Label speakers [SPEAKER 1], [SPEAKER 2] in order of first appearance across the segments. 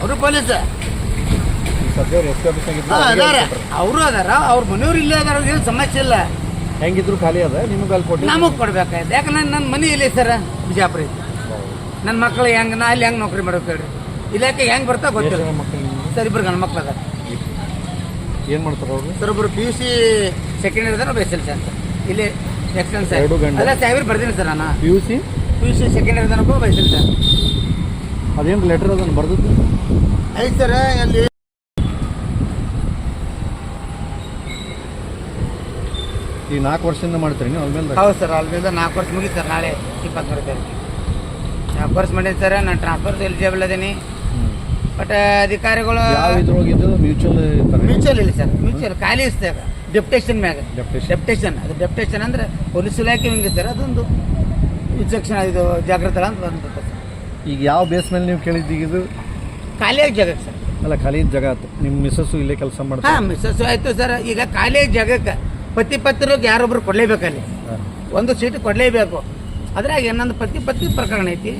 [SPEAKER 1] ಅವರು police.
[SPEAKER 2] S P
[SPEAKER 1] ಅದಾರ. ಅವರು ಅದಾರ ಅವ್ರ ಮನೆಯವ್ರು ಇಲ್ಲೇ ಅದಾರ ಅವ್ರಿಗೆ ಏನು ಸಮಸ್ಯೆ ಇಲ್ಲ.
[SPEAKER 2] ಹೆಂಗಿದ್ರು ಖಾಲಿ ಅದ ನಿಮ್ಗೆ ಅಲ್ಲಿ ಕೊಟ್ಟು
[SPEAKER 1] ನಮಗೆ ಕೊಡ್ಬೇಕಾಯ್ತು. ಯಾಕಂದ್ರೆ ನನ್ನ ಮನೆ ಇಲ್ಲಿ ಸರ್? ಬಿಜಾಪುರ ಐತಿ ನನ್ನ ಮಕ್ಕಳು ಹೆಂಗೆ ನಾ ಅಲ್ಲಿ ಹೆಂಗ್ ನೌಕರಿ ಮಾಡ್ಬೇಕು ಹೇಳಿ ಇಲಾಖೆ ಹೆಂಗ್ ಬರ್ತಾ ಗೊತ್ತಿಲ್ಲ. ಸರ್ ಇಬ್ರು ಗಂಡು ಮಕ್ಳು ಅದಾರ.
[SPEAKER 2] ಏನು ಮಾಡ್ತಾರೆ ಅವರು?
[SPEAKER 1] ಸರ್ ಒಬ್ರು P U C second year ಒಬ್ಬ ಎಸ್ ಎಲ್ ಸಿ ಅಂತ. ಇಲ್ಲಿ ಎಕ್ಸ್ಟೆನ್ಸ್. ಅಲ್ಲ ಸಾವಿರ ಬರ್ತೀನಿ ಸರ್ ನಾನು.
[SPEAKER 2] P U C?
[SPEAKER 1] P U C second year ಒಬ್ಬ ಎಸ್ ಎಲ್ ಸಿ
[SPEAKER 2] ಅದೇನು ಲೆಟರ್ ಅದನ್ನು ಬರ್ದದ್ದು?
[SPEAKER 1] ಐತೆ ಸರ್ ಅಲ್ಲಿ
[SPEAKER 2] ಈ ನಾಲ್ಕು ವರ್ಷದಿಂದ ಮಾಡ್ತೀರಿ ನೀವು ಅದ್ಮೇಲೆ
[SPEAKER 1] ಹೌದು ಸರ್ ಅಲ್ಲಿಂದ ನಾಲ್ಕು ವರ್ಷ ಮುಗಿತು ಸರ್ ನಾಳೆ ಇಪ್ಪತ್ತ್ಮೂರು ತಾರೀಕು ನಾಲ್ಕು ವರ್ಷ ಮಾಡೀನಿ ಸರ್ ನಾನು ಟ್ರಾನ್ಸ್ಫರ್ ಎಲಿಜಿಬಲ್ ಅದೀನಿ. ಬಟ್ ಅಧಿಕಾರಿಗಳು
[SPEAKER 2] ಇದ್ರೊಳಗಿದ್ದು ಮ್ಯೂಚುವಲ್
[SPEAKER 1] ಮ್ಯೂಚುವಲ್ ಇಲ್ಲ ಸರ್ ಮ್ಯೂಚುವಲ್ ಖಾಲಿ ಇಸ್ತಾಗ ಡೆಪ್ಟೇಷನ್ ಮ್ಯಾಗ. ಡೆಪ್ಟೇಷನ್ ಅದು ಡೆಪ್ಟೇಷನ್ ಅಂದ್ರೆ ಪೊಲೀಸ್ ಇಲಾಖೆ ಹಿಂಗೆ ಸರ್ ಅದೊಂದು ವಿಚಕ್ಷಣ ಇದು ಜಾಗೃತ ಅಂತ ಬಂದ್ಬಿಟ್ಟು
[SPEAKER 2] ಈಗ ಯಾವ ಬೇಸ್ ಮೇಲೆ ನೀವು ಕೇಳಿದ್ದೀಗ ಇದು?
[SPEAKER 1] ಖಾಲಿಯಾಗಿ ಜಾಗಕ್ಕೆ ಸರ್.
[SPEAKER 2] ಅಲ್ಲ ಖಾಲಿ ಜಾಗ ಆತು ನಿಮ್ಮ ಮಿಸಸ್ಸು ಇಲ್ಲೇ ಕೆಲಸ
[SPEAKER 1] ಹಾಂ ಮಿಸಸ್ಸು ಆಯ್ತು ಸರ್. ಈಗ ಖಾಲಿಯಾಗಿ ಜಾಗಕ್ಕೆ ಪತಿ ಪತ್ರಕ್ಕೆ ಯಾರೊಬ್ರು ಕೊಡಲೇಬೇಕಲ್ಲಿ. ಒಂದು ಸೀಟ್ ಕೊಡಲೇಬೇಕು. ಅದ್ರಾಗ ಇನ್ನೊಂದು ಪತಿ ಪತ್ನಿ ಪ್ರಕರಣ ಐತಿ.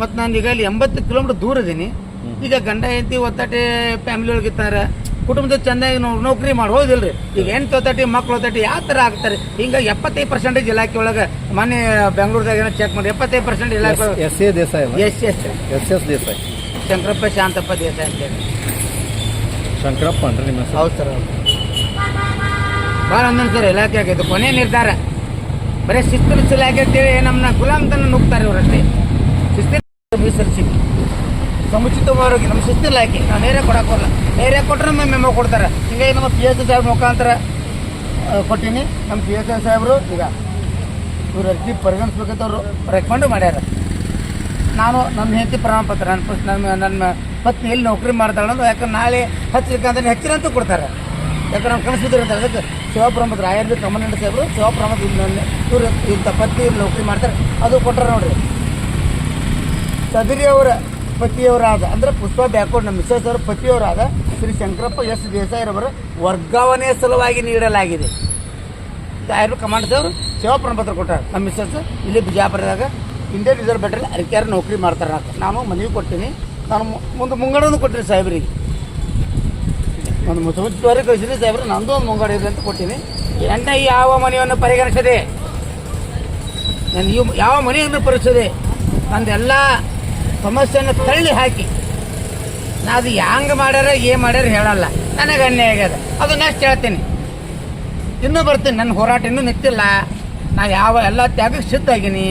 [SPEAKER 1] ಮತ್ತು ನಾನು ಈಗ ಅಲ್ಲಿ ಎಂಬತ್ತು ಕಿಲೋಮೀಟ್ರ್ ದೂರ ಇದೀನಿ. ಈಗ ಗಂಡ ಹೆಂಡತಿ ಒತ್ತಾಟೆ ಫ್ಯಾಮಿಲಿ ಒಳಗಿರ್ತಾರೆ. ಕುಟುಂಬದ ಚೆನ್ನಾಗಿ ನೌಕರಿ ಮಾಡಿ ಹೋದಿಲ್ರಿ. ಈಗ ಎಂಟು ತೊತಟಿ ಮಕ್ಳು ತಟ್ಟಿ ಯಾವ ಥರ ಆಗ್ತಾರೆ? ಹಿಂಗೆ ಎಪ್ಪತ್ತೈದು ಪರ್ಸೆಂಟೇಜ್ ಇಲಾಖೆ ಒಳಗೆ ಮೊನ್ನೆ ಬೆಂಗಳೂರದಾಗ ಏನೋ ಚೆಕ್ ಮಾಡಿ ಎಪ್ಪತ್ತೈದು ಪರ್ಸೆಂಟ್ ಇಲಾಖೆ
[SPEAKER 2] S A Desai
[SPEAKER 1] S S.
[SPEAKER 2] S S Desai.
[SPEAKER 1] Shankarappa Shantappa Desai ಅಂತೇಳಿ
[SPEAKER 2] ಶಂಕರಪ್ಪ ಅಂದ್ರೆ ನಿಮ್ಮ
[SPEAKER 1] ಹೌದು ಸರ್ ಹೌದು. ಭಾಳ ಒಂದೊಂದು ಸರ್ ಇಲಾಖೆ ಆಗೈತೆ ಕೊನೆ ನಿರ್ಧಾರ. ಬರೀ ಶಿಸ್ತು ಇಲಾಖೆ ಅಂತೇಳಿ ನಮ್ಮನ್ನ ಗುಲಾಮ್ತನ ನುಗ್ತಾರೆ ಇವರಷ್ಟೇ. ಶಿಸ್ತಿನ ಮೀಸಲಿಸಿ ಸಮುಚಿತವಾಗಿ ನಮ್ಮ ಶಿಸ್ತಿಲ್ಲ ಹಾಕಿ ನಾವು ನೇರ ಕೊಡೋಕ್ಕಲ್ಲ ನೇರ ಕೊಟ್ಟರೆ ನಮ್ಮ ಮೆಮೊ ಕೊಡ್ತಾರೆ. ಹಿಂಗಾಗಿ ನಮ್ಮ ಪಿ ಎಚ್ ಸಾಹೇಬ್ ಮುಖಾಂತರ ಕೊಟ್ಟೀನಿ. ನಮ್ಮ ಪಿ ಎಚ್ ಸಾಹೇಬರು ಈಗ ಇವ್ರ ಅರ್ಜಿ ಪರಿಗಣಿಸ್ಬೇಕಂತ ಅವರು ರೆಕಮೆಂಡ್ ಮಾಡ್ಯಾರ. ನಾನು ನನ್ನ ಹೆಂಡತಿ ಪ್ರಮಾಣಪತ್ರ ನನ್ನ ನನ್ನ ನನ್ನ ಪತ್ನಿ ಎಲ್ಲಿ ನೌಕರಿ ಮಾಡ್ತಾಳೆ ಅಂದ್ರೆ ಯಾಕಂದ್ರೆ ನಾಳೆ ಹಚ್ಚಲಿಕ್ಕೆ ಅಂದ್ರೆ ಹೆಚ್ಚಿನ ಅಂತ ಕೊಡ್ತಾರೆ. ಯಾಕಂದ್ರೆ ನಮ್ಮ ಕನಸಿದ್ರು ಅಂತ ಅದಕ್ಕೆ ಶಿವಪ್ರಮತ್ ರಾಯರ್ ಬಿ ಕಮಂಡೆಂಟ್ ಸಾಹೇಬರು ಶಿವಪ್ರಮತ್ ಇವ್ರು ಇಂಥ ಪತ್ನಿ ನೌಕರಿ ಮಾಡ್ತಾರೆ, ಅದು ಕೊಟ್ಟರೆ ನೋಡ್ರಿ. ಸದರಿ ಅವರ ಪತಿಯವರಾದ, ಅಂದ್ರೆ ಪುಷ್ಪ ಬ್ಯಾಕೋಡ್ ನಮ್ಮ ಮಿಸಸ್ ಅವರ ಪತಿಯವರಾದ ಶ್ರೀ ಶಂಕರಪ್ಪ ಎಸ್ ದೇಸಾಯಿರವರ ವರ್ಗಾವಣೆ ಸಲುವಾಗಿ ನೀಡಲಾಗಿದೆ. ಯಾರು ಕಮಾಂಡ್ ಅವರು ಸೇವಾ ಪತ್ರ ಕೊಟ್ಟಾರೆ. ನಮ್ಮ ಮಿಸ್ಸಸ್ ಇಲ್ಲಿ ಬಿಜಾಪುರದಾಗ ಇಂಡಿಯನ್ ರಿಸರ್ವ್ ಬೆಟ್ರಲ್ಲಿ ಅರಿಕೆಯಾರು ನೌಕರಿ ಮಾಡ್ತಾರೆ ನಾನು ಮನವಿ ಕೊಡ್ತೀನಿ. ನಾನು ಮುಂದೆ ಮುಂಗಡವನ್ನು ಕೊಟ್ಟಿನಿ ಸಾಹೇಬ್ರಿಗೆ. ಒಂದು ಮುಖ್ಯಮಂತ್ರಿ ಕಳಿಸಿದ್ರೆ ಸಾಹೇಬ್ರು, ನಂದು ಒಂದು ಮುಂಗಡ ಇದೆ ಅಂತ ಕೊಟ್ಟಿನಿ ಎಂಟ ಯಾವ ಮನೆಯನ್ನು ಪರಿಗಣಿಸದೆ? ನಾನು ಯಾವ ಮನೆಯನ್ನು ಪರಿಸದೆ ನಂದೆಲ್ಲ ಸಮಸ್ಯೆಯನ್ನು ತಳ್ಳಿ ಹಾಕಿ. ನಾ ಅದು ಹ್ಯಾಂಗ ಮಾಡ್ಯಾರ, ಏನು ಮಾಡ್ಯಾರ ಹೇಳಲ್ಲ. ನನಗೆ ಅನ್ಯಾಯ ಆಗ್ಯದ. ಅದು ನೆಕ್ಸ್ಟ್ ಹೇಳ್ತೀನಿ. ಇನ್ನೂ ಬರ್ತೀನಿ ನನ್ನ ಹೋರಾಟ ಇನ್ನೂ ನಿಂತಿಲ್ಲ. ನಾ ಯಾವ ಎಲ್ಲ ತ್ಯಾಗಕ್ಕೆ ಸಿದ್ಧಾಗಿನಿ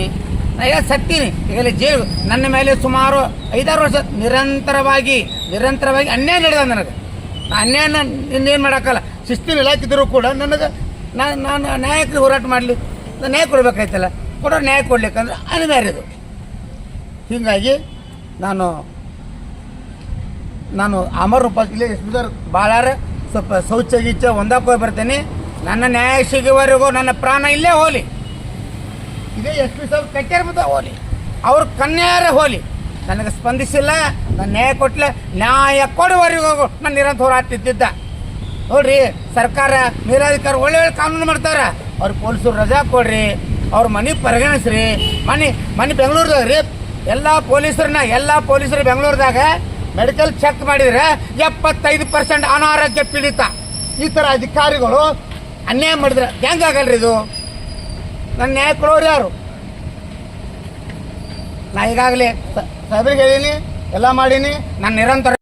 [SPEAKER 1] ನಾ ಈಗ ಸತ್ತೀನಿ. ಈಗಲೇ ಜೈಲು, ನನ್ನ ಮೇಲೆ ಸುಮಾರು ಐದಾರು ವರ್ಷ ನಿರಂತರವಾಗಿ ನಿರಂತರವಾಗಿ ಅನ್ಯಾಯ ನಡೆದ ನನಗೆ. ನಾ ಅನ್ಯಾಯನ ಇನ್ನೇನು ಮಾಡೋಕ್ಕಲ್ಲ. ಶಿಸ್ತಿನ ಇಲಾಖಿದ್ರು ಕೂಡ ನನಗೆ ನಾನು ನಾನು ನ್ಯಾಯಕ್ಕೆ ಹೋರಾಟ ಮಾಡಲಿ ನ್ಯಾಯ ಕೊಡ್ಬೇಕಾಯ್ತಲ್ಲ. ಕೊಡೋ ನ್ಯಾಯ ಕೊಡ್ಲಿಕ್ಕಂದ್ರೆ ಅನಿವಾರ್ಯದು ಹೀಗಾಗಿ ನಾನು ನಾನು ಅಮರ್ ಇಲ್ಲಿ ಎಸ್ಪಿದರ್ ಭಾಳಾರ ಸ್ವಲ್ಪ ಶೌಚ ಗೀಚ ಒಂದಕ್ಕೆ ಹೋಗಿ ಬರ್ತೇನೆ. ನನ್ನ ನ್ಯಾಯ ಸಿಗುವವರೆಗೂ ನನ್ನ ಪ್ರಾಣ ಇಲ್ಲೇ ಹೋಲಿ. ಇದೇ ಎಸ್ ಪಿ ಸಾಹೇಬ್ ಮುಂದೆ ಹೋಲಿ. ಅವ್ರ ಕನ್ಯಾರ ಹೋಲಿ. ನನಗೆ ಸ್ಪಂದಿಸಿಲ್ಲ ನನ್ನ ನ್ಯಾಯ ಕೊಟ್ಟಲೆ ನ್ಯಾಯ ಕೊಡುವವರೆಗೂ ನಾನು ನಿರಂತರ ಹೋರಾಡ್ತಿದ್ದ ನೋಡ್ರಿ, ಸರ್ಕಾರ, ಮೇಲಾಧಿಕಾರಿ ಒಳ್ಳೆ ಒಳ್ಳೆ ಕಾನೂನು ಮಾಡ್ತಾರೆ. ಅವ್ರ ಪೊಲೀಸರು ರಜಾ ಕೊಡ್ರಿ, ಅವ್ರ ಮನೆ ಪರಿಗಣಿಸ್ರಿ. ಮನೆ ಮನೆ ಬೆಂಗಳೂರದಾಗ ರೀ ಎಲ್ಲ ಪೊಲೀಸರನ್ನ, ಎಲ್ಲ ಪೊಲೀಸರು ಬೆಂಗಳೂರದಾಗ ಮೆಡಿಕಲ್ ಚೆಕ್ ಮಾಡಿದ್ರೆ ಎಪ್ಪತ್ತೈದು ಪರ್ಸೆಂಟ್ ಅನಾರೋಗ್ಯ ಪೀಡಿತ. ಈ ಥರ ಅಧಿಕಾರಿಗಳು ಅನ್ಯಾಯ ಮಾಡಿದ್ರೆ ಹೆಂಗಾಗಲ್ರಿ ಇದು? ನನ್ನ ನ್ಯಾಯ ಕೊಡೋರು ಯಾರು? ನಾ ಈಗಾಗಲೇ ಸಾಹೇಬ್ರಿಗೆ ಹೇಳೀನಿ, ಎಲ್ಲ ಮಾಡೀನಿ, ನಾನು ನಿರಂತರ